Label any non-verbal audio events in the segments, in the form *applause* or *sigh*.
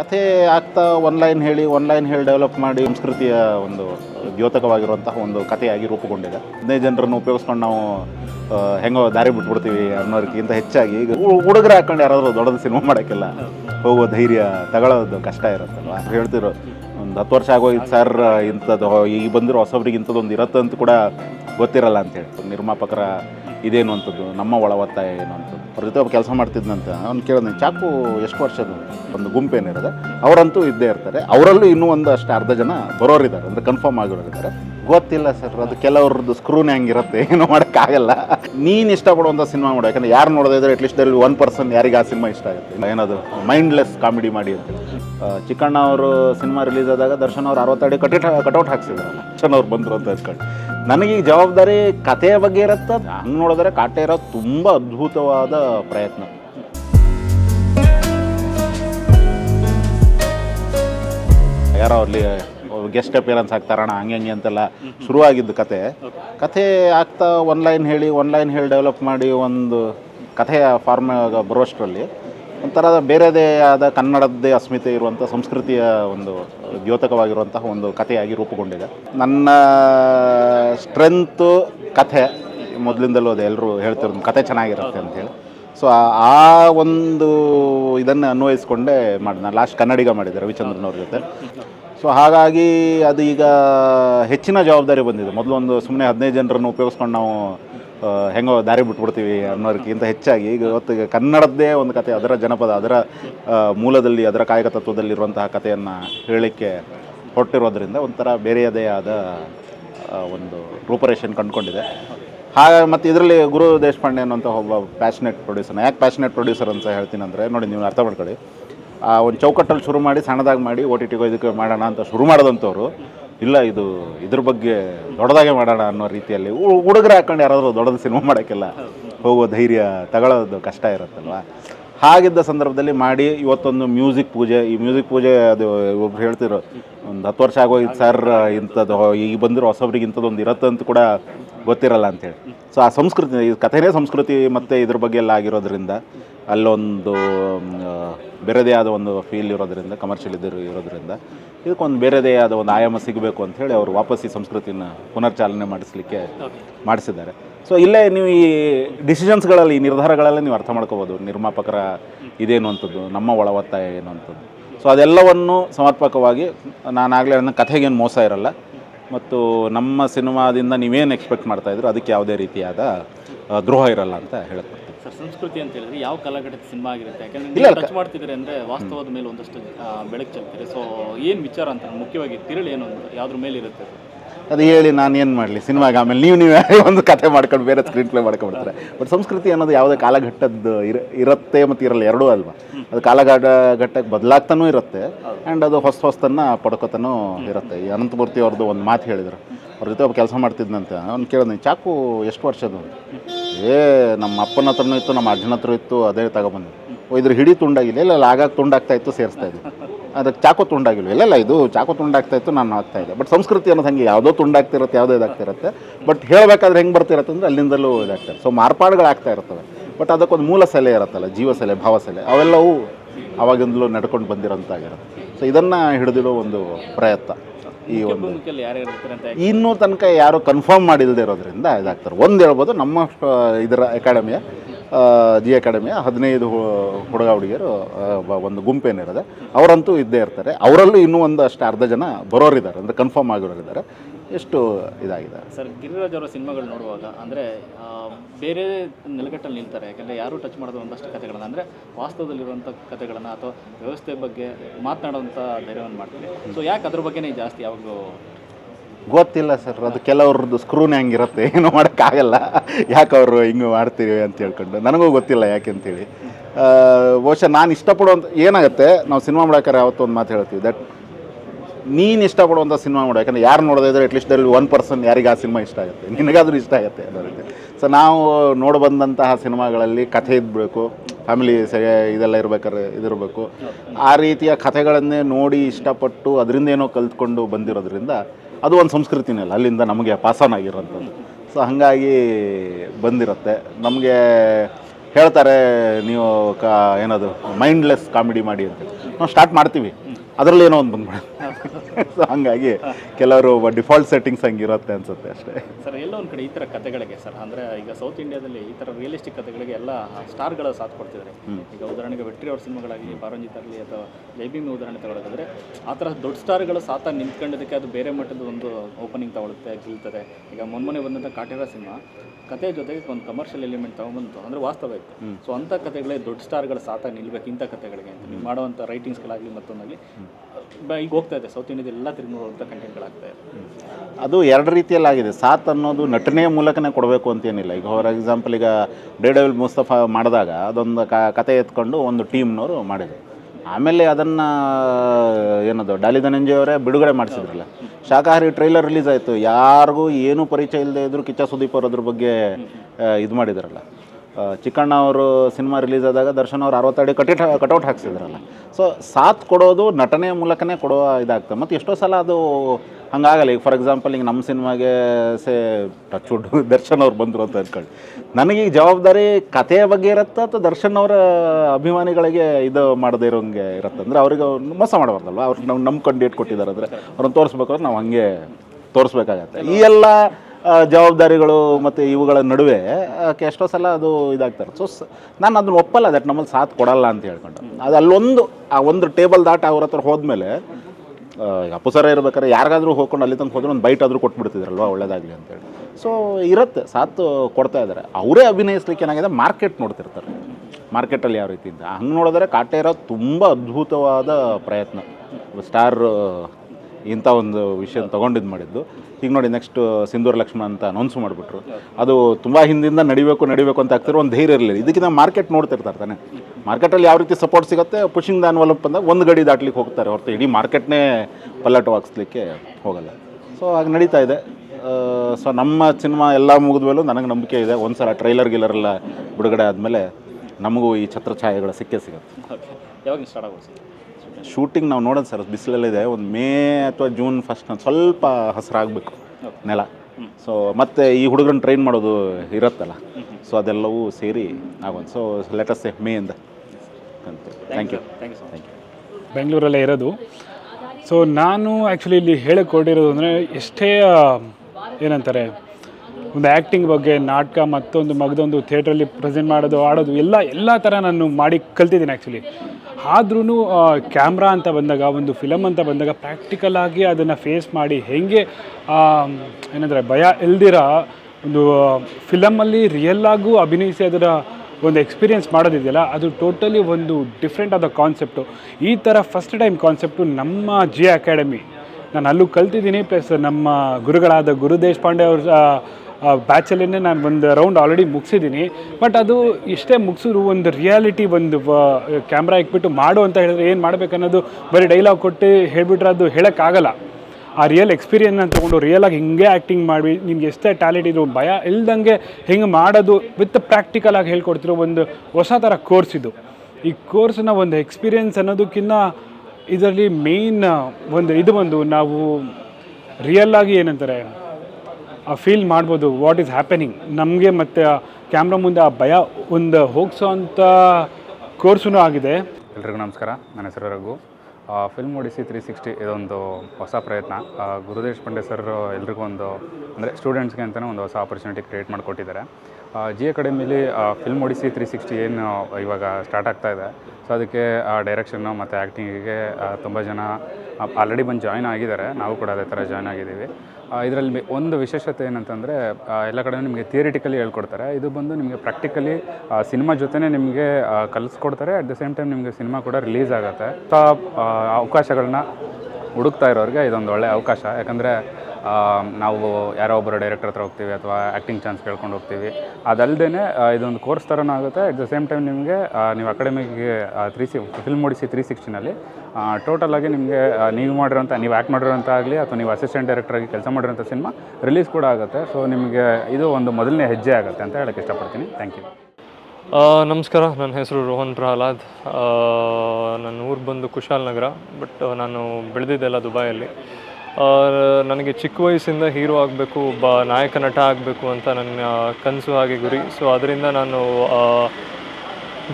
ಕಥೆ ಆಗ್ತಾ ಒನ್ಲೈನ್ ಹೇಳಿ ಒನ್ಲೈನ್ ಹೇಳಿ ಡೆವಲಪ್ ಮಾಡಿ ಸಂಸ್ಕೃತಿಯ ಒಂದು ದ್ಯೋತಕವಾಗಿರುವಂತಹ ಒಂದು ಕಥೆಯಾಗಿ ರೂಪುಗೊಂಡಿದೆ. ಹದಿನೈದು ಜನರನ್ನು ಉಪಯೋಗಿಸ್ಕೊಂಡು ನಾವು ಹೆಂಗೋ ದಾರಿ ಬಿಟ್ಬಿಡ್ತೀವಿ ಅನ್ನೋದಕ್ಕಿಂತ ಹೆಚ್ಚಾಗಿ ಈಗ ಹುಡುಗರು ಹಾಕೊಂಡು ಯಾರಾದರೂ ದೊಡ್ಡದು ಸಿನಿಮಾ ಮಾಡೋಕ್ಕೆಲ್ಲ ಹೋಗೋ ಧೈರ್ಯ ತಗೊಳ್ಳೋದು ಕಷ್ಟ ಇರುತ್ತಲ್ವ? ಹೇಳ್ತಿರೋ ಒಂದು ಹತ್ತು ವರ್ಷ ಆಗೋಗಿತ್ತು ಸರ್, ಇಂಥದ್ದು ಈಗ ಬಂದಿರೋ ಹೊಸಬ್ರಿಗೆ ಇಂಥದ್ದೊಂದು ಇರುತ್ತೆ ಅಂತ ಕೂಡ ಗೊತ್ತಿರಲ್ಲ ಅಂತೇಳಿ ನಿರ್ಮಾಪಕರ ಇದೇನು ಅಂಥದ್ದು? ನಮ್ಮ ಒಳ ಒತ್ತಾಯ ಏನು ಅಂಥದ್ದು? ಅವ್ರ ಜೊತೆ ಒಬ್ಬ ಕೆಲಸ ಮಾಡ್ತಿದ್ನಂತ. ಅವ್ನು ಕೇಳಿದ್ನ ಚಾಕು, ಎಷ್ಟು ವರ್ಷದ ಒಂದು ಗುಂಪೇನಿರೋದೆ ಅವರಂತೂ ಇದ್ದೇ ಇರ್ತಾರೆ. ಅವರಲ್ಲೂ ಇನ್ನೂ ಒಂದು ಅಷ್ಟು ಅರ್ಧ ಜನ ಬರೋರಿದ್ದಾರೆ, ಅಂದರೆ ಕನ್ಫರ್ಮ್ ಆಗಿರೋರಿದ್ದಾರೆ. ಗೊತ್ತಿಲ್ಲ ಸರ್, ಅದು ಕೆಲವ್ರದ್ದು ಸ್ಕ್ರೂನೇ ಹಂಗಿರುತ್ತೆ, ಏನು ಮಾಡೋಕ್ಕಾಗಲ್ಲ. ನೀನು ಇಷ್ಟಪಡುವಂಥ ಸಿನಿಮಾ ಮಾಡೋ, ಯಾಕಂದ್ರೆ ಯಾರು ನೋಡೋದೇ ಇದ್ರೆ ಅಟ್ಲೀಸ್ಟ್ ಅಲ್ಲಿ ಒನ್ ಪರ್ಸನ್ ಯಾರಿಗೆ ಆ ಸಿನಿಮಾ ಇಷ್ಟ ಆಗುತ್ತೆ. ಏನದು ಮೈಂಡ್ಲೆಸ್ ಕಾಮಿಡಿ ಮಾಡಿ ಅಂತ ಚಿಕ್ಕಣ್ಣ ಅವರು ಸಿನಿಮಾ ರಿಲೀಸ್ ಆದಾಗ ದರ್ಶನ್ ಅವ್ರು ಅರವತ್ತಡಿ ಕಟ್ ಕಟೌಟ್ ಹಾಕ್ಸಿದ್ರಲ್ಲ ದರ್ಶನ್ ಬಂದರು ಅಂತ ಹಚ್ಕೊಂಡು ನನಗೆ ಈ ಜವಾಬ್ದಾರಿ ಕಥೆಯ ಬಗ್ಗೆ ಇರುತ್ತೆ ಹಂಗೆ ನೋಡಿದ್ರೆ ಕಾಟೆ ಇರೋ ತುಂಬ ಅದ್ಭುತವಾದ ಪ್ರಯತ್ನ. ಯಾರೋ ಅಲ್ಲಿ ಗೆಸ್ಟ್ ಅಪಿಯರೆನ್ಸ್ ಆಗ್ತಾರಣ, ಹಂಗೆ ಹಂಗೆ ಅಂತೆಲ್ಲ ಶುರುವಾಗಿದ್ದು ಕತೆ ಕಥೆ ಆಗ್ತಾ ಒನ್ ಲೈನ್ ಹೇಳಿ ಒನ್ ಲೈನ್ ಹೇಳಿ ಡೆವಲಪ್ ಮಾಡಿ ಒಂದು ಕಥೆಯ ಫಾರ್ಮ್ ಬರುವಷ್ಟರಲ್ಲಿ ಒಂಥರ ಬೇರೆದೇ ಆದ ಕನ್ನಡದ್ದೇ ಅಸ್ಮಿತೆ ಇರುವಂಥ ಸಂಸ್ಕೃತಿಯ ಒಂದು ದ್ಯೋತಕವಾಗಿರುವಂತಹ ಒಂದು ಕಥೆಯಾಗಿ ರೂಪುಗೊಂಡಿದೆ. ನನ್ನ ಸ್ಟ್ರೆಂತು ಕಥೆ ಮೊದಲಿಂದಲೂ ಅದು ಎಲ್ಲರೂ ಹೇಳ್ತಿರೋದು ಕತೆ ಚೆನ್ನಾಗಿರುತ್ತೆ ಅಂತೇಳಿ ಸೊ ಆ ಒಂದು ಇದನ್ನು ಅನ್ವಯಿಸ್ಕೊಂಡೇ ಮಾಡಿದೆ. ನಾನು ಲಾಸ್ಟ್ ಕನ್ನಡಿಗ ಮಾಡಿದ್ದೆ ರವಿಚಂದ್ರನ್ ಅವ್ರ ಜೊತೆ. ಸೊ ಹಾಗಾಗಿ ಅದು ಈಗ ಹೆಚ್ಚಿನ ಜವಾಬ್ದಾರಿ ಬಂದಿದೆ. ಮೊದಲು ಒಂದು ಸುಮ್ಮನೆ ಹದಿನೈದು ಜನರನ್ನು ಉಪಯೋಗಿಸ್ಕೊಂಡು ನಾವು ಹೆಂಗೋ ದಾರಿ ಬಿಟ್ಬಿಡ್ತೀವಿ ಅನ್ನೋದಕ್ಕಿಂತ ಹೆಚ್ಚಾಗಿ. ಈಗ ಇವತ್ತು ಕನ್ನಡದ್ದೇ ಒಂದು ಕತೆ, ಅದರ ಜನಪದ, ಅದರ ಮೂಲದಲ್ಲಿ, ಅದರ ಕಾಯಕ ತತ್ವದಲ್ಲಿರುವಂತಹ ಕಥೆಯನ್ನು ಹೇಳಲಿಕ್ಕೆ ಹೊರಟಿರೋದ್ರಿಂದ ಒಂಥರ ಬೇರೆಯದೇ ಆದ ಒಂದು ರೂಪರೇಷನ್ ಕಂಡುಕೊಂಡಿದೆ. ಹಾಗೆ, ಮತ್ತು ಇದರಲ್ಲಿ ಗುರು ದೇಶಪಾಂಡೆ ಅನ್ನುವಂಥ ಒಬ್ಬ ಪ್ಯಾಷನೆಟ್ ಪ್ರೊಡ್ಯೂಸರ್ ಯಾಕೆ ಪ್ಯಾಷನೆಟ್ ಪ್ರೊಡ್ಯೂಸರ್ ಅಂತ ಹೇಳ್ತೀನಿ ಅಂದರೆ, ನೋಡಿ ನೀವು ಅರ್ಥ ಮಾಡ್ಕೊಳ್ಳಿ. ಆ, ಒಂದು ಚೌಕಟ್ಟಲ್ಲಿ ಶುರು ಮಾಡಿ, ಸಣ್ಣದಾಗಿ ಮಾಡಿ, ಓ ಟಿ ಟಿಗೋ ಇದಕ್ಕೆ ಮಾಡೋಣ ಅಂತ ಶುರು ಮಾಡಿದಂಥವ್ರು ಇಲ್ಲ, ಇದು ಇದ್ರ ಬಗ್ಗೆ ದೊಡ್ಡದಾಗೆ ಮಾಡೋಣ ಅನ್ನೋ ರೀತಿಯಲ್ಲಿ ಹುಡುಗರು ಹಾಕೊಂಡು ಯಾರಾದರೂ ದೊಡ್ಡದು ಸಿನಿಮಾ ಮಾಡೋಕ್ಕೆಲ್ಲ ಹೋಗೋ ಧೈರ್ಯ ತಗೊಳ್ಳೋದು ಕಷ್ಟ ಇರುತ್ತಲ್ವ? ಹಾಗಿದ್ದ ಸಂದರ್ಭದಲ್ಲಿ ಮಾಡಿ ಇವತ್ತೊಂದು ಮ್ಯೂಸಿಕ್ ಪೂಜೆ, ಈ ಮ್ಯೂಸಿಕ್ ಪೂಜೆ ಅದು ಒಬ್ರು ಹೇಳ್ತಿರೋ ಒಂದು ಹತ್ತು ವರ್ಷ ಆಗೋಗಿದ್ದು ಸರ್, ಇಂಥದ್ದು ಈಗ ಬಂದಿರೋ ಹೊಸಬ್ರಿಗೆ ಇಂಥದ್ದೊಂದು ಇರುತ್ತೆ ಅಂತ ಕೂಡ ಗೊತ್ತಿರಲ್ಲ ಅಂತೇಳಿ ಸೊ ಆ ಸಂಸ್ಕೃತಿ, ಈ ಕಥೆನೇ ಸಂಸ್ಕೃತಿ ಮತ್ತು ಇದ್ರ ಬಗ್ಗೆ ಎಲ್ಲ ಆಗಿರೋದ್ರಿಂದ, ಅಲ್ಲೊಂದು ಬೇರೆದೇ ಆದ ಒಂದು ಫೀಲ್ ಇರೋದ್ರಿಂದ ಕಮರ್ಷಿಯಲ್ ಇದ್ರ ಇರೋದ್ರಿಂದ ಇದಕ್ಕೊಂದು ಬೇರೆದೇ ಆದ ಒಂದು ಆಯಾಮ ಸಿಗಬೇಕು ಅಂತ ಹೇಳಿ ಅವರು ವಾಪಸ್ ಈ ಸಂಸ್ಕೃತಿನ ಪುನರ್ಚಾಲನೆ ಮಾಡಿಸ್ಲಿಕ್ಕೆ ಮಾಡಿಸಿದ್ದಾರೆ. ಸೊ ಇಲ್ಲೇ ನೀವು ಈ ಡಿಸಿಷನ್ಸ್ಗಳಲ್ಲಿ ಈ ನಿರ್ಧಾರಗಳಲ್ಲಿ ನೀವು ಅರ್ಥ ಮಾಡ್ಕೋಬೋದು ನಿರ್ಮಾಪಕರ ಇದೇನು ಅಂಥದ್ದು ನಮ್ಮ ಒಳ ಒತ್ತಾಯ ಏನು ಅಂಥದ್ದು. ಸೊ ಅದೆಲ್ಲವನ್ನು ಸಮರ್ಪಕವಾಗಿ ನಾನು ಆಗಲೇ ನನ್ನ ಕಥೆಗೇನು ಮೋಸ ಇರಲ್ಲ. ಮತ್ತು ನಮ್ಮ ಸಿನಿಮಾದಿಂದ ನೀವೇನು ಎಕ್ಸ್ಪೆಕ್ಟ್ ಮಾಡ್ತಾಯಿದ್ರು ಅದಕ್ಕೆ ಯಾವುದೇ ರೀತಿಯಾದ ದ್ರೋಹ ಇರಲ್ಲ ಅಂತ ಹೇಳಕ್ಕೆ ಸರ್ ಸಂಸ್ಕೃತಿ ಅಂತ ಹೇಳಿದ್ರೆ ಯಾವ ಕಾಲಘಟ್ಟದ ಸಿನಿಮಾ ಆಗಿರುತ್ತೆ? ಯಾಕಂದ್ರೆ ಟಚ್ ಮಾಡ್ತಿದ್ರೆ ಅಂದ್ರೆ ವಾಸ್ತವದ ಮೇಲೆ ಒಂದಷ್ಟು ಬೆಳಕು ಚೆಲ್ತೀರಿ. ಸೊ ಏನು ವಿಚಾರ ಅಂತ ಮುಖ್ಯವಾಗಿ ತಿರುಳು ಏನು ಅಂತ ಯಾವ್ದ್ರ ಮೇಲೆ ಇರುತ್ತೆ ಅದು? ಹೇಳಿ ನಾನು ಏನು ಮಾಡಲಿ? ಸಿನಿಮಾಗೆ ಆಮೇಲೆ ನೀವು ನೀವು ಒಂದು ಕತೆ ಮಾಡ್ಕೊಂಡು ಬೇರೆ ಸ್ಕ್ರೀನ್ ಪ್ಲೇ ಮಾಡ್ಕೊಂಡ್ಬಿಡ್ತಾರೆ. ಬಟ್ ಸಂಸ್ಕೃತಿ ಅನ್ನೋದು ಯಾವುದೇ ಕಾಲಘಟ್ಟದ್ದು ಇರ ಇರುತ್ತೆ ಮತ್ತು ಇರಲ್ಲ ಎರಡೂ ಅಲ್ವಾ? ಅದು ಕಾಲಘಟ್ಟ ಘಟ್ಟಕ್ಕೆ ಬದಲಾಗ್ತಾನೂ ಇರುತ್ತೆ. ಆ್ಯಂಡ್ ಅದು ಹೊಸ ಹೊಸ್ತನ್ನು ಪಡ್ಕೋತಾನೂ ಇರುತ್ತೆ. ಈ ಅನಂತಮೂರ್ತಿ ಅವ್ರದ್ದು ಒಂದು ಮಾತು ಹೇಳಿದರು. ಅವ್ರ ಜೊತೆ ಒಬ್ಬ ಕೆಲಸ ಮಾಡ್ತಿದ್ದಂತೆ ಅವ್ನು ಕೇಳಿದ್ನಿ ಚಾಕು ಎಷ್ಟು ವರ್ಷದ್ದು? ಏ, ನಮ್ಮ ಅಪ್ಪನ ಹತ್ರನೂ ಇತ್ತು, ನಮ್ಮ ಅಜ್ಜನ ಹತ್ರ ಇತ್ತು, ಅದೇ ತಗೊಬಂದು ಇದ್ರ ಹಿಡಿ ತುಂಡಾಗಿಲ್ಲ. ಇಲ್ಲ ಆಗಾಗ ತುಂಡಾಗ್ತಾ ಇತ್ತು, ಸೇರಿಸ್ತಾ ಇದ್ವಿ. ಅದಕ್ಕೆ ಚಾಕು ತುಂಡಾಗಿಲ್ಲ. ಇಲ್ಲ ಇಲ್ಲ, ಇದು ಚಾಕು ತುಂಡಾಗ್ತಾ ಇತ್ತು, ನಾನು ಹಾಕ್ತಾ ಇದ್ದೆ. ಬಟ್ ಸಂಸ್ಕೃತಿ ಅನ್ನೋದು ಹಂಗೆ ಯಾವುದೋ ತುಂಡಾಗ್ತಿರುತ್ತೆ, ಯಾವುದೋ ಇದಾಗ್ತಿರುತ್ತೆ. ಬಟ್ ಹೇಳಬೇಕಾದ್ರೆ ಹೆಂಗೆ ಬರ್ತಿರತ್ತೆ ಅಂದರೆ ಅಲ್ಲಿಂದಲೂ ಇದಾಗ್ತಾರೆ. ಸೊ ಮಾರ್ಪಾಡುಗಳಾಗ್ತಾ ಇರ್ತವೆ. ಬಟ್ ಅದಕ್ಕೊಂದು ಮೂಲ ಸೆಲೆ ಇರುತ್ತಲ್ಲ, ಜೀವ ಸೆಲೆ, ಭಾವ ಸೆಲೆ, ಅವೆಲ್ಲವೂ ಅವಾಗಿಂದಲೂ ನಡ್ಕೊಂಡು ಬಂದಿರೋಂಥಾಗಿರುತ್ತೆ ಸೊ ಇದನ್ನು ಹಿಡಿದಿರೋ ಒಂದು ಪ್ರಯತ್ನ. ಈ ಒಂದು ಇನ್ನೂ ತನಕ ಯಾರು ಕನ್ಫರ್ಮ್ ಮಾಡಿಲ್ಲದೆ ಇರೋದ್ರಿಂದ ಇದಾಗ್ತಾರೆ ಒಂದು ಹೇಳ್ಬೋದು ನಮ್ಮ ಇದರ ಅಕಾಡೆಮಿಯ ಜಿ ಅಕಾಡೆಮಿಯ ಹದಿನೈದು ಹುಡುಗ ಹುಡುಗಿಯರು ಒಂದು ಗುಂಪೇನಿರೋದೆ ಅವರಂತೂ ಇದ್ದೇ ಇರ್ತಾರೆ. ಅವರಲ್ಲೂ ಇನ್ನೂ ಒಂದು ಅಷ್ಟು ಅರ್ಧ ಜನ ಬರೋರಿದ್ದಾರೆ ಅಂದರೆ ಕನ್ಫರ್ಮ್ ಆಗಿರೋರಿದ್ದಾರೆ ಎಷ್ಟು ಇದಾಗಿದೆ? ಸರ್ ಗಿರಿರಾಜ್ ಅವರ ಸಿನಿಮಾಗಳು ನೋಡುವಾಗ ಅಂದರೆ ಬೇರೆ ನೆಲಗಟ್ಟಲ್ಲಿ ನಿಲ್ತಾರೆ ಯಾಕಂದರೆ ಯಾರು ಟಚ್ ಮಾಡೋದು ಒಂದಷ್ಟು ಕಥೆಗಳನ್ನು ಅಂದರೆ ವಾಸ್ತವದಲ್ಲಿರುವಂಥ ಕಥೆಗಳನ್ನು ಅಥವಾ ವ್ಯವಸ್ಥೆ ಬಗ್ಗೆ ಮಾತನಾಡುವಂಥ ಧೈರ್ಯವನ್ನು ಮಾಡ್ತಾರೆ ಸೊ ಯಾಕೆ ಅದ್ರ ಬಗ್ಗೆನೇ ಜಾಸ್ತಿ ಯಾವಾಗಲೂ ಗೊತ್ತಿಲ್ಲ ಸರ್ ಅದು ಕೆಲವ್ರದ್ದು ಸ್ಕ್ರೂನೇ ಹಂಗಿರುತ್ತೆ ಏನು ಮಾಡೋಕ್ಕಾಗಲ್ಲ. ಯಾಕೆ ಅವರು ಹಿಂಗೆ ಮಾಡ್ತೀವಿ ಅಂತ ಹೇಳ್ಕೊಂಡು ನನಗೂ ಗೊತ್ತಿಲ್ಲ ಯಾಕೆ ಅಂತೇಳಿ. ಬಹುಶಃ ನಾನು ಇಷ್ಟಪಡುವಂಥ ಏನಾಗುತ್ತೆ ನಾವು ಸಿನಿಮಾ ಮಾಡೋಕ್ಕಾರೆ ಯಾವತ್ತೊಂದು ಮಾತು ಹೇಳ್ತೀವಿ ದಟ್ ನೀನು ಇಷ್ಟಪಡುವಂಥ ಸಿನಿಮಾ ಮಾಡು ಯಾಕಂದ್ರೆ ಯಾರು ನೋಡೋದೇ ಇದ್ರೆ ಅಟ್ಲೀಸ್ಟ್ ಅಲ್ಲಿ ಒನ್ ಪರ್ಸನ್ ಯಾರಿಗೆ ಆ ಸಿನಿಮಾ ಇಷ್ಟ ಆಗುತ್ತೆ. ನಿನಗಾದರೂ ಇಷ್ಟ ಆಗುತ್ತೆ ರೀತಿ. ಸೊ ನಾವು ನೋಡಿ ಬಂದಂತಹ ಸಿನಿಮಾಗಳಲ್ಲಿ ಕಥೆ ಇದ್ಬೇಕು. ಫ್ಯಾಮಿಲಿ ಸೆ, ಇದೆಲ್ಲ ಇರ್ಬೇಕಾದ್ರೆ ಇದಿರಬೇಕು. ಆ ರೀತಿಯ ಕಥೆಗಳನ್ನೇ ನೋಡಿ ಇಷ್ಟಪಟ್ಟು ಅದರಿಂದ ಏನೋ ಕಲ್ತ್ಕೊಂಡು ಬಂದಿರೋದ್ರಿಂದ ಅದು ಒಂದು ಸಂಸ್ಕೃತಿನೇ ಅಲ್ಲ. ಅಲ್ಲಿಂದ ನಮಗೆ ಪಾಸನ್ ಆಗಿರೋಂಥದ್ದು. ಸೊ ಹಾಗಾಗಿ ಬಂದಿರುತ್ತೆ. ನಮಗೆ ಹೇಳ್ತಾರೆ, ನೀವು ಕ, ಏನದು ಮೈಂಡ್ಲೆಸ್ ಕಾಮಿಡಿ ಮಾಡಿ ಅಂತ. ನಾವು ಸ್ಟಾರ್ಟ್ ಮಾಡ್ತೀವಿ. ಅದರಲ್ಲಿ ಏನೋ ಒಂದು ಬಂದ್ಬಿಡ *laughs* ಸೊ ಹಂಗಾಗಿ ಕೆಲವರು ಡಿಫಾಲ್ಟ್ ಸೆಟ್ಟಿಂಗ್ಸ್ ಹಂಗಿರುತ್ತೆ ಅನ್ಸುತ್ತೆ ಅಷ್ಟೇ. ಸರ್ ಎಲ್ಲೋ ಒಂದು ಕಡೆ ಈ ಥರ ಕಥೆಗಳಿಗೆ ಸರ್ ಅಂದರೆ ಈಗ ಸೌತ್ ಇಂಡಿಯಾದಲ್ಲಿ ಈ ಥರ ರಿಯಲಿಸ್ಟಿಕ್ ಕಥೆಗಳಿಗೆ ಎಲ್ಲ ಸ್ಟಾರ್ಗಳ ಸಾಥ್ ಕೊಡ್ತಿದ್ದಾರೆ. ಈಗ ಉದಾಹರಣೆಗೆ ವೆಟ್ರಿ ಅವ್ರ ಸಿನಿಮಾಗಳಾಗಿ ಬಾರಂಜಿತ್ ಆಗಲಿ ಅಥವಾ ಜೈಬಿಂಗ್ ಉದಾಹರಣೆ ತಗೊಳ್ಳೋದಾದ್ರೆ ಆ ಥರ ದೊಡ್ಡ ಸ್ಟಾರ್ಗಳು ಸಾಥ ನಿಂತ್ಕೊಂಡಿದ್ದಕ್ಕೆ ಅದು ಬೇರೆ ಮಟ್ಟದ ಒಂದು ಓಪನಿಂಗ್ ತಗೊಳುತ್ತೆ ಗೆಲ್ತದೆ. ಈಗ ಮೊನ್ನೆ ಬಂದಂಥ ಕಾಟೇರ ಸಿನಿಮಾ ಕತೆ ಜೊತೆಗೆ ಒಂದು ಕಮರ್ಷಿಯಲ್ ಎಲಿಮೆಂಟ್ ತಗೊಂಬಂತು ಅಂದರೆ ವಾಸ್ತವ ಇತ್ತು. ಸೊ ಅಂಥ ಕಥೆಗಳೇ ದೊಡ್ಡ ಸ್ಟಾರ್ಗಳ ಸಾಥ ನಿಲ್ಬೇಕು ಇಂಥ ಕಥೆಗಳಿಗೆ ಅಂತ. ನೀವು ಮಾಡುವಂಥ ರೈಟಿಂಗ್ಸ್ಗಳಾಗಲಿ ಮತ್ತೊಂದಾಗಲಿ ಈಗ ಹೋಗ್ತಾ ಇದೆ ಸೌತ್ ಎಲ್ಲ ತಿರುಗಿ ನೋಡುವಂಥ ಕಂಟೆಂಟ್ಗಳಾಗ್ತಾ ಇದೆ. ಅದು ಎರಡು ರೀತಿಯಲ್ಲಿ ಆಗಿದೆ ಸಾತ್ ಅನ್ನೋದು ನಟನೆಯ ಮೂಲಕನೇ ಕೊಡಬೇಕು ಅಂತೇನಿಲ್ಲ. ಈಗ ಫಾರ್ ಎಕ್ಸಾಂಪಲ್ ಈಗ ಡೇಡವಿಲ್ ಮುಸ್ತಫಾ ಮಾಡಿದಾಗ ಅದೊಂದು ಕತೆ ಎತ್ಕೊಂಡು ಒಂದು ಟೀಮ್ನವರು ಮಾಡಿದರು. ಆಮೇಲೆ ಅದನ್ನು, ಏನದು, ಡಾಲಿ ಧನಂಜಯ ಅವರೇ ಬಿಡುಗಡೆ ಮಾಡಿಸಿದ್ರಲ್ಲ. ಶಾಖಾಹಾರಿ ಟ್ರೈಲರ್ ರಿಲೀಸ್ ಆಯಿತು. ಯಾರಿಗೂ ಏನೂ ಪರಿಚಯ ಇಲ್ಲದೆ ಇದ್ದರೂ ಕಿಚ್ಚ ಸುದೀಪ್ ಅವರು ಅದ್ರ ಬಗ್ಗೆ ಇದು ಮಾಡಿದಾರಲ್ಲ. ಚಿಕ್ಕಣ್ಣ ಅವರು ಸಿನಿಮಾ ರಿಲೀಸ್ ಆದಾಗ ದರ್ಶನ್ ಅವ್ರು ಅರವತ್ತಡಿ ಕಟಿಟ್ ಕಟೌಟ್ ಹಾಕ್ಸಿದ್ರಲ್ಲ. ಸೊ ಸಾಥ್ ಕೊಡೋದು ನಟನೆಯ ಮೂಲಕನೇ ಕೊಡುವ ಇದಾಗ್ತದೆ. ಮತ್ತು ಎಷ್ಟೋ ಸಲ ಅದು ಹಂಗಾಗಲ್ಲ. ಈಗ ಫಾರ್ ಎಕ್ಸಾಂಪಲ್ ಈಗ ನಮ್ಮ ಸಿನಿಮಾಗೆ ಸೇ ಟಚ್ ವುಡ್ *laughs* ದರ್ಶನ್ ಅವ್ರು ಬಂದರು ಅಂತ ಅಂದ್ಕೊಳ್ಳಿ ನನಗೆ ಜವಾಬ್ದಾರಿ ಕಥೆಯ ಬಗ್ಗೆ ಇರುತ್ತಾ ಅಥವಾ ದರ್ಶನ್ ಅವರ ಅಭಿಮಾನಿಗಳಿಗೆ ಇದು ಮಾಡದೇ ಇರೋಂಗೆ ಇರುತ್ತೆ? ಅಂದರೆ ಅವ್ರಿಗೆ ಅವ್ರು ಮೋಸ ಮಾಡಬಾರ್ದಲ್ವ? ಅವ್ರಿಗೆ ನಾವು ನಂಬ್ಕೊಂಡು ಡೇಟ್ ಕೊಟ್ಟಿದ್ದಾರೆ ಅಂದರೆ ಅವ್ರನ್ನ ತೋರಿಸ್ಬೇಕಾದ್ರೆ ನಾವು ಹಂಗೆ ತೋರಿಸ್ಬೇಕಾಗತ್ತೆ. ಈ ಎಲ್ಲ ಜವಾಬ್ದಾರಿಗಳು ಮತ್ತು ಇವುಗಳ ನಡುವೆ ಎಷ್ಟೋ ಸಲ ಅದು ಇದಾಗ್ತಾರೆ. ಸೊ ನಾನು ಅದನ್ನ ಒಪ್ಪಲ್ಲ ದಟ್ ನಮ್ಮಲ್ಲಿ ಸಾಥ್ ಕೊಡಲ್ಲ ಅಂತ ಹೇಳ್ಕೊಂಡು. ಅದು ಅಲ್ಲೊಂದು ಆ ಒಂದು ಟೇಬಲ್ ದಾಟ ಅವ್ರ ಹತ್ರ ಹೋದ್ಮೇಲೆ ಆ, ಈಗ ಅಪ್ಪು ಸರ ಇರ್ಬೇಕಾದ್ರೆ ಯಾರಿಗಾದ್ರೂ ಹೋಗ್ಕೊಂಡು ಅಲ್ಲಿ ತನಕ ಹೋದ್ರೆ ಒಂದು ಬೈಟ್ ಆದರೂ ಕೊಟ್ಬಿಡ್ತಿದ್ರಲ್ವ ಒಳ್ಳೇದಾಗಲಿ ಅಂತೇಳಿ ಸೊ ಇರುತ್ತೆ ಸಾಥ್ ಕೊಡ್ತಾ ಇದ್ದಾರೆ ಅವರೇ ಅಭಿನಯಿಸ್ಲಿಕ್ಕೆ ಏನಾಗಿದೆ ಮಾರ್ಕೆಟ್ ನೋಡ್ತಿರ್ತಾರೆ. ಮಾರ್ಕೆಟಲ್ಲಿ ಯಾವ ರೀತಿ ಅಂತ. ಹಂಗೆ ನೋಡಿದ್ರೆ ಕಾಟೇರ ತುಂಬ ಅದ್ಭುತವಾದ ಪ್ರಯತ್ನ. ಸ್ಟಾರ್ ಇಂಥ ಒಂದು ವಿಷಯ ತೊಗೊಂಡಿದ್ದು ಮಾಡಿದ್ದು. ಈಗ ನೋಡಿ ನೆಕ್ಸ್ಟ್ ಸಿಂಧೂರ ಲಕ್ಷ್ಮಣ ಅಂತ ಅನೌನ್ಸ್ ಮಾಡಿಬಿಟ್ರು. ಅದು ತುಂಬ ಹಿಂದಿಂದ ನಡಿಬೇಕು ನಡಿಬೇಕು ಅಂತ ಆಗ್ತಿರೋ ಒಂದು ಧೈರ್ಯ ಇರಲಿಲ್ಲ. ಇದಕ್ಕಿಂತ ಮಾರ್ಕೆಟ್ ನೋಡ್ತಿರ್ತಾರೆ ತಾನೆ. ಮಾರ್ಕೆಟಲ್ಲಿ ಯಾವ ರೀತಿ ಸಪೋರ್ಟ್ ಸಿಗುತ್ತೆ ಪುಷಿಂಗ್ ದ ಅನ್ವಲಪ್ ಅಂದಾಗ ಒಂದು ಗಡಿ ದಾಟ್ಲಿಕ್ಕೆ ಹೋಗ್ತಾರೆ ಹೊರತು ಇಡೀ ಮಾರ್ಕೆಟ್ನೇ ಪಲ್ಲಟವಾಗಿಸ್ಲಿಕ್ಕೆ ಹೋಗಲ್ಲ. ಸೊ ಹಾಗೆ ನಡೀತಾ ಇದೆ. ಸೊ ನಮ್ಮ ಸಿನಿಮಾ ಎಲ್ಲ ಮುಗಿದ ಮೇಲೂ ನನಗೆ ನಂಬಿಕೆ ಇದೆ. ಒಂದು ಸಲ ಟ್ರೈಲರ್ ಗಿಲರೆಲ್ಲ ಬಿಡುಗಡೆ ಆದಮೇಲೆ ನಮಗೂ ಈ ಛತ್ರಛಾಯೆಗಳು ಸಿಕ್ಕೇ ಸಿಗುತ್ತೆ. ಯಾವಾಗ ಸ್ಟಾರ್ಟ್ ಆಗೋದು ಶೂಟಿಂಗ್ ನಾವು ನೋಡೋದು ಸರ್ ಬಿಸಿಲಲ್ಲಿದೆ ಒಂದು ಮೇ ಅಥವಾ ಜೂನ್ ಫಸ್ಟ್ ಸ್ವಲ್ಪ ಹಸಿರಾಗಬೇಕು ನೆಲ. ಸೊ ಮತ್ತೆ ಈ ಹುಡುಗರನ್ನ ಟ್ರೈನ್ ಮಾಡೋದು ಇರುತ್ತಲ್ಲ ಸೊ ಅದೆಲ್ಲವೂ ಸೇರಿ ಆಗೋದು. ಸೊ ಲೆಟಸ್ ಮೇ ಇಂದ ಅಂತ. Thank you thank you so much thank you ಬೆಂಗಳೂರಲ್ಲೇ ಇರೋದು. ಸೊ ನಾನು ಆ್ಯಕ್ಚುಲಿ ಇಲ್ಲಿ ಹೇಳಕ್ಕೆ ಹೊರಟಿರೋದು ಅಂದರೆ ಎಷ್ಟೇ ಏನಂತಾರೆ ಒಂದು ಆ್ಯಕ್ಟಿಂಗ್ ಬಗ್ಗೆ, ನಾಟಕ, ಮತ್ತೊಂದು ಮಗದೊಂದು ಥಿಯೇಟ್ರಲ್ಲಿ ಪ್ರೆಸೆಂಟ್ ಮಾಡೋದು, ಆಡೋದು, ಎಲ್ಲ ಎಲ್ಲ ಥರ ನಾನು ಮಾಡಿ ಕಲ್ತಿದ್ದೀನಿ ಆ್ಯಕ್ಚುಲಿ ಆದ್ರೂ ಕ್ಯಾಮ್ರಾ ಅಂತ ಬಂದಾಗ, ಒಂದು ಫಿಲಮ್ ಅಂತ ಬಂದಾಗ ಪ್ರಾಕ್ಟಿಕಲ್ ಆಗಿ ಅದನ್ನು ಫೇಸ್ ಮಾಡಿ ಹೇಗೆ ಏನಂದರೆ ಭಯ ಇಲ್ದಿರ, ಒಂದು ಫಿಲಮಲ್ಲಿ ರಿಯಲ್ ಆಗು ಅಭಿನಯಿಸಿ ಅದರ ಒಂದು ಎಕ್ಸ್ಪೀರಿಯೆನ್ಸ್ ಮಾಡೋದಿದೆಯಲ್ಲ, ಅದು ಟೋಟಲಿ ಒಂದು ಡಿಫ್ರೆಂಟ್ ಆದ ಕಾನ್ಸೆಪ್ಟು ಈ ಥರ ಫಸ್ಟ್ ಟೈಮ್ ಕಾನ್ಸೆಪ್ಟು ನಮ್ಮ ಜಿ ಅಕಾಡೆಮಿ ನಾನು ಅಲ್ಲೂ ಕಲ್ತಿದ್ದೀನಿ ಪ್ಲಸ್ ನಮ್ಮ ಗುರುಗಳಾದ ಗುರು ದೇಶಪಾಂಡೆ ಅವ್ರ ಬ್ಯಾಚಲ್ಲೇ ನಾನು ಒಂದು ರೌಂಡ್ ಆಲ್ರೆಡಿ ಮುಗಿಸಿದ್ದೀನಿ ಬಟ್ ಅದು ಇಷ್ಟೇ ಮುಗಿಸಿದ್ರು, ಒಂದು ರಿಯಾಲಿಟಿ ಒಂದು ಕ್ಯಾಮ್ರಾ ಇಟ್ಬಿಟ್ಟು ಮಾಡು ಅಂತ ಹೇಳಿದ್ರೆ ಏನು ಮಾಡಬೇಕನ್ನೋದು ಬರೀ ಡೈಲಾಗ್ ಕೊಟ್ಟು ಹೇಳಿಬಿಟ್ರೆ ಅದು ಹೇಳೋಕ್ಕಾಗಲ್ಲ. ಆ ರಿಯಲ್ ಎಕ್ಸ್ಪೀರಿಯನ್ನ ತೊಗೊಂಡು ರಿಯಲಾಗಿ ಹಿಂಗೆ ಆ್ಯಕ್ಟಿಂಗ್ ಮಾಡಿ, ನಿಮ್ಗೆ ಎಷ್ಟೇ ಟ್ಯಾಲೆಂಟ್ ಇದ್ರು ಭಯ ಇಲ್ದಂಗೆ ಹೆಂಗೆ ಮಾಡೋದು ವಿತ್ ಪ್ರಾಕ್ಟಿಕಲ್ ಆಗಿ ಹೇಳ್ಕೊಡ್ತಿರೋ ಒಂದು ಹೊಸ ಥರ ಕೋರ್ಸ್ ಇದು. ಈ ಕೋರ್ಸ್ನ ಒಂದು ಎಕ್ಸ್ಪೀರಿಯನ್ಸ್ ಅನ್ನೋದಕ್ಕಿಂತ ಇದರಲ್ಲಿ ಮೇಯ್ನ್ ಒಂದು ಇದು ಒಂದು ನಾವು ರಿಯಲ್ಲಾಗಿ ಏನಂತಾರೆ ಫೀಲ್ ಮಾಡ್ಬೋದು ವಾಟ್ ಈಸ್ ಹ್ಯಾಪನಿಂಗ್ ನಮಗೆ ಮತ್ತು ಕ್ಯಾಮ್ರಾ ಮುಂದೆ ಆ ಭಯ ಒಂದು ಹೋಗ್ಸೋ ಅಂಥ ಕೋರ್ಸೂ ಆಗಿದೆ. ಎಲ್ರಿಗೂ ನಮಸ್ಕಾರ. ನನ್ನ ಹೆಸರು Raghu. Film odyssey three sixty ಇದೊಂದು ಹೊಸ ಪ್ರಯತ್ನ. ಗುರುದೇಶ್ ಪಂಡೆ ಸರ್ ಎಲ್ರಿಗೂ ಒಂದು, ಅಂದರೆ ಸ್ಟೂಡೆಂಟ್ಸ್ಗೆ ಅಂತಲೇ ಒಂದು ಹೊಸ ಆಪರ್ಚುನಿಟಿ ಕ್ರಿಯೇಟ್ ಮಾಡಿಕೊಟ್ಟಿದ್ದಾರೆ. ಜಿ ಅಕಾಡೆಮಿಲಿ ಫಿಲ್ಮ್ ಒಡಿಸಿ ತ್ರೀ ಸಿಕ್ಸ್ಟಿ ಏನು ಇವಾಗ ಸ್ಟಾರ್ಟ್ ಆಗ್ತಾ ಇದೆ. ಸೊ ಅದಕ್ಕೆ ಡೈರೆಕ್ಷನ್ನು ಮತ್ತು ಆ್ಯಕ್ಟಿಂಗಿಗೆ ತುಂಬ ಜನ ಆಲ್ರೆಡಿ ಬಂದು ಜಾಯ್ನ್ ಆಗಿದ್ದಾರೆ. ನಾವು ಕೂಡ ಅದೇ ಥರ ಜಾಯ್ನ್ ಆಗಿದ್ದೀವಿ. ಇದರಲ್ಲಿ ಒಂದು ವಿಶೇಷತೆ ಏನಂತಂದರೆ ಎಲ್ಲ ಕಡೆ ನಿಮಗೆ ಥಿಯರಿಟಿಕಲಿ ಹೇಳ್ಕೊಡ್ತಾರೆ. ಇದು ಬಂದು ನಿಮಗೆ ಪ್ರಾಕ್ಟಿಕಲಿ ಸಿನಿಮಾ ಜೊತೆನೇ ನಿಮಗೆ ಕಲಿಸ್ಕೊಡ್ತಾರೆ. ಅಟ್ ದ ಸೇಮ್ ಟೈಮ್ ನಿಮಗೆ ಸಿನಿಮಾ ಕೂಡ ರಿಲೀಸ್ ಆಗುತ್ತೆ. ಅವಕಾಶಗಳನ್ನ ಹುಡುಕ್ತಾ ಇರೋರಿಗೆ ಇದೊಂದು ಒಳ್ಳೆಯ ಅವಕಾಶ. ಯಾಕಂದರೆ ನಾವು ಯಾರೋ ಒಬ್ಬರು ಡೈರೆಕ್ಟರ್ ಹತ್ರ ಹೋಗ್ತೀವಿ ಅಥವಾ ಆ್ಯಕ್ಟಿಂಗ್ ಚಾನ್ಸ್ ಕೇಳ್ಕೊಂಡು ಹೋಗ್ತೀವಿ. ಅದಲ್ಲದೆ ಇದೊಂದು ಕೋರ್ಸ್ ಥರನೂ ಆಗುತ್ತೆ. ಅಟ್ ದ ಸೇಮ್ ಟೈಮ್ ನಿಮಗೆ ನೀವು ಅಕಾಡೆಮಿಗೆ three C film odyssey three ಸಿಕ್ಸ್ಟಿನಲ್ಲಿ total ಆಗಿ ನಿಮಗೆ ನೀವು ಮಾಡಿರೋಂಥ, ನೀವು ಆ್ಯಕ್ಟ್ ಮಾಡಿರೋಂಥ ಆಗಲಿ ಅಥವಾ ನೀವು ಅಸಿಸ್ಟೆಂಟ್ ಡೈರೆಕ್ಟರಾಗಿ ಕೆಲಸ ಮಾಡಿರೋಂಥ ಸಿನಿಮಾ ರಿಲೀಸ್ ಕೂಡ ಆಗುತ್ತೆ. ಸೊ ನಿಮಗೆ ಇದು ಒಂದು ಮೊದಲನೇ ಹೆಜ್ಜೆ ಆಗುತ್ತೆ ಅಂತ ಹೇಳಕ್ಕೆ ಇಷ್ಟಪಡ್ತೀನಿ. ಥ್ಯಾಂಕ್ ಯು ನಮಸ್ಕಾರ. ನನ್ನ ಹೆಸರು ರೋಹನ್ ಪ್ರಹ್ಲಾದ್. ನನ್ನ ಊರು ಬಂದು ಕುಶಾಲ್ ನಗರ. ಬಟ್ ನಾನು ಬೆಳೆದಿದ್ದೆಲ್ಲ ದುಬೈಯಲ್ಲಿ. ನನಗೆ ಚಿಕ್ಕ ವಯಸ್ಸಿಂದ ಹೀರೋ ಆಗಬೇಕು ಒಬ್ಬ ನಾಯಕ ನಟ ಆಗಬೇಕು ಅಂತ ನನ್ನ ಕನಸು ಹಾಗೆ ಗುರಿ. ಸೊ ಅದರಿಂದ ನಾನು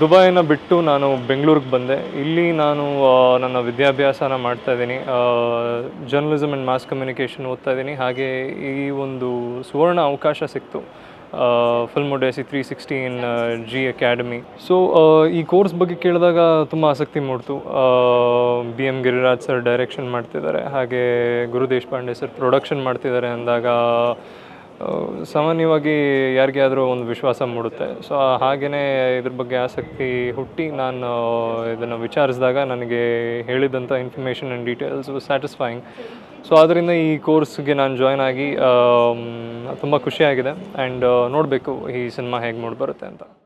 ದುಬೈನ ಬಿಟ್ಟು ನಾನು ಬೆಂಗಳೂರಿಗೆ ಬಂದೆ. ಇಲ್ಲಿ ನಾನು ನನ್ನ ವಿದ್ಯಾಭ್ಯಾಸನ ಮಾಡ್ತಾ ಇದ್ದೀನಿ. ಜರ್ನಲಿಸಮ್ ಆ್ಯಂಡ್ ಮಾಸ್ ಕಮ್ಯುನಿಕೇಷನ್ ಓದ್ತಾ ಇದ್ದೀನಿ. ಹಾಗೆ ಈ ಒಂದು ಸುವರ್ಣ ಅವಕಾಶ ಸಿಕ್ತು. Film odyssey three sixty in G academy so ಈ ಕೋರ್ಸ್ ಬಗ್ಗೆ ಕೇಳಿದಾಗ ತುಂಬ ಆಸಕ್ತಿ ಮೂಡ್ತು. B M Giriraj sir direction ಮಾಡ್ತಿದ್ದಾರೆ. ಹಾಗೆ ಗುರು ದೇಶಪಾಂಡೆ ಸರ್ ಪ್ರೊಡಕ್ಷನ್ ಮಾಡ್ತಿದ್ದಾರೆ ಅಂದಾಗ ಸಾಮಾನ್ಯವಾಗಿ ಯಾರಿಗೆ ಆದರೂ ಒಂದು ವಿಶ್ವಾಸ ಮೂಡುತ್ತೆ. ಸೊ ಹಾಗೆಯೇ ಇದ್ರ ಬಗ್ಗೆ ಆಸಕ್ತಿ ಹುಟ್ಟಿ ನಾನು ಇದನ್ನು ವಿಚಾರಿಸಿದಾಗ ನನಗೆ ಹೇಳಿದಂಥ information and details satisfying so ಆದ್ದರಿಂದ ಈ ಕೋರ್ಸ್ಗೆ ನಾನು ಜಾಯ್ನ್ ಆಗಿ ತುಂಬ ಖುಷಿಯಾಗಿದೆ. ಆ್ಯಂಡ್ ನೋಡಬೇಕು ಈ ಸಿನಿಮಾ ಹೇಗೆ ಮೂಡಿ ಬರುತ್ತೆ ಅಂತ.